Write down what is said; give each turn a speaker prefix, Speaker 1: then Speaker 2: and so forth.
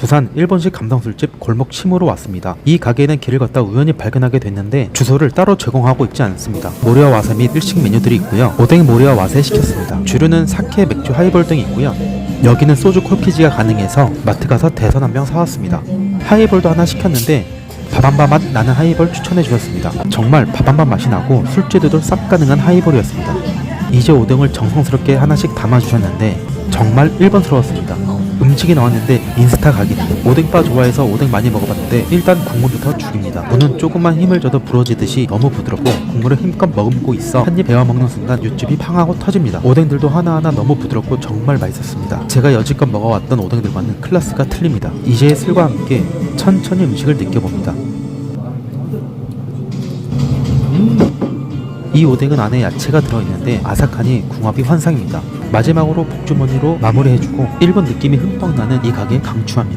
Speaker 1: 부산 일본식 감성술집 골목 침으로 왔습니다. 이 가게는 길을 걷다 우연히 발견하게 됐는데 주소를 따로 제공하고 있지 않습니다. 모리와 와사 및 일식 메뉴들이 있고요. 오뎅 모리와 와사에 시켰습니다. 주류는 사케, 맥주, 하이볼 등이 있고요. 여기는 소주 콜피지가 가능해서 마트 가서 대선 한 병 사왔습니다. 하이볼도 하나 시켰는데 밥한바 맛 나는 하이볼 추천해 주셨습니다. 정말 밥한바 맛이 나고 술제도도 싹 가능한 하이볼이었습니다. 이제 오뎅을 정성스럽게 하나씩 담아주셨는데 정말 일본스러웠습니다. 음식이 나왔는데 인스타 각인데 오뎅바 좋아해서 오뎅 많이 먹어봤는데 일단 국물부터 죽입니다. 무는 조금만 힘을 줘도 부러지듯이 너무 부드럽고 국물을 힘껏 머금고 있어 한입 베어 먹는 순간 육즙이 팡하고 터집니다. 오뎅들도 하나하나 너무 부드럽고 정말 맛있었습니다. 제가 여지껏 먹어왔던 오뎅들과는 클래스가 틀립니다. 이제의 술과 함께 천천히 음식을 느껴봅니다. 이 오뎅은 안에 야채가 들어있는데 아삭하니 궁합이 환상입니다. 마지막으로 복주머니로 마무리해주고 일본 느낌이 흠뻑 나는 이 가게 강추합니다.